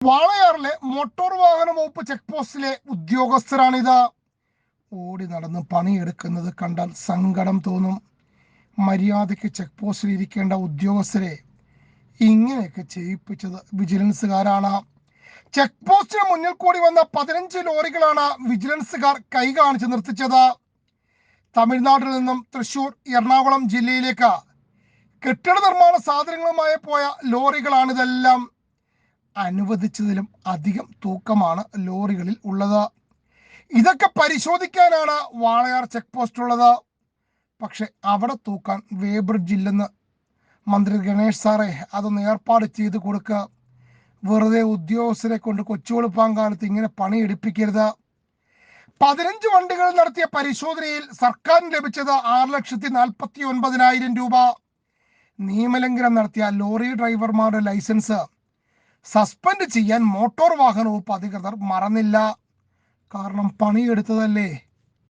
വാളയാറിലെ motor വാഹന വകുപ്പ് check പോസ്റ്റിലെ ഉദ്യോഗസ്ഥരാണിത്. ഓടി നടന്ന് പണിയെടുക്കുന്നത് കണ്ടാൽ സങ്കടം തോന്നും. മര്യാദയ്ക്ക് ചെക്ക് പോസ്റ്റിൽ ഇരിക്കേണ്ട ഉദ്യോഗസ്ഥരെ ഇങ്ങനെയൊക്കെ ചെയ്യിപ്പിച്ചത് വിജിലൻസുകാരാണ്. ചെക്ക് പോസ്റ്റിന് മുന്നിൽ കൂടി വന്ന പതിനഞ്ച് ലോറികളാണ് വിജിലൻസുകാർ കൈ കാണിച്ച് നിർത്തിച്ചത്. തമിഴ്നാട്ടിൽ നിന്നും തൃശൂർ എറണാകുളം ജില്ലയിലേക്ക് കെട്ടിട നിർമ്മാണ സാധനങ്ങളുമായി പോയ ലോറികളാണിതെല്ലാം. അനുവദിച്ചതിലും അധികം തൂക്കമാണ് ലോറികളിൽ ഉള്ളത്. ഇതൊക്കെ പരിശോധിക്കാനാണ് വാളയാർ ചെക്ക് പോസ്റ്റ് ഉള്ളത് പക്ഷെ അവിടെ തൂക്കാൻ വേബ്രിഡ്ജ് ഇല്ലെന്ന് മന്ത്രി ഗണേഷ് സാറെ അതൊന്ന് ഏർപ്പാട് ചെയ്ത് കൊടുക്കുക വെറുതെ ഉദ്യോഗസ്ഥരെ കൊണ്ട് കൊച്ചുവെളുപ്പാൻ കാലത്ത് ഇങ്ങനെ പണിയെടുപ്പിക്കരുത്. പതിനഞ്ച് വണ്ടികൾ നടത്തിയ പരിശോധനയിൽ സർക്കാരിന് ലഭിച്ചത് ആറ് ലക്ഷത്തി നാൽപ്പത്തി ഒൻപതിനായിരം രൂപ. നിയമലംഘനം നടത്തിയ ലോറി ഡ്രൈവർമാരുടെ ലൈസൻസ്. സസ്പെൻഡ് ചെയ്യാൻ മോട്ടോർ വാഹന വകുപ്പ് അധികൃതർ മറന്നില്ല. കാരണം പണിയെടുത്തതല്ലേ?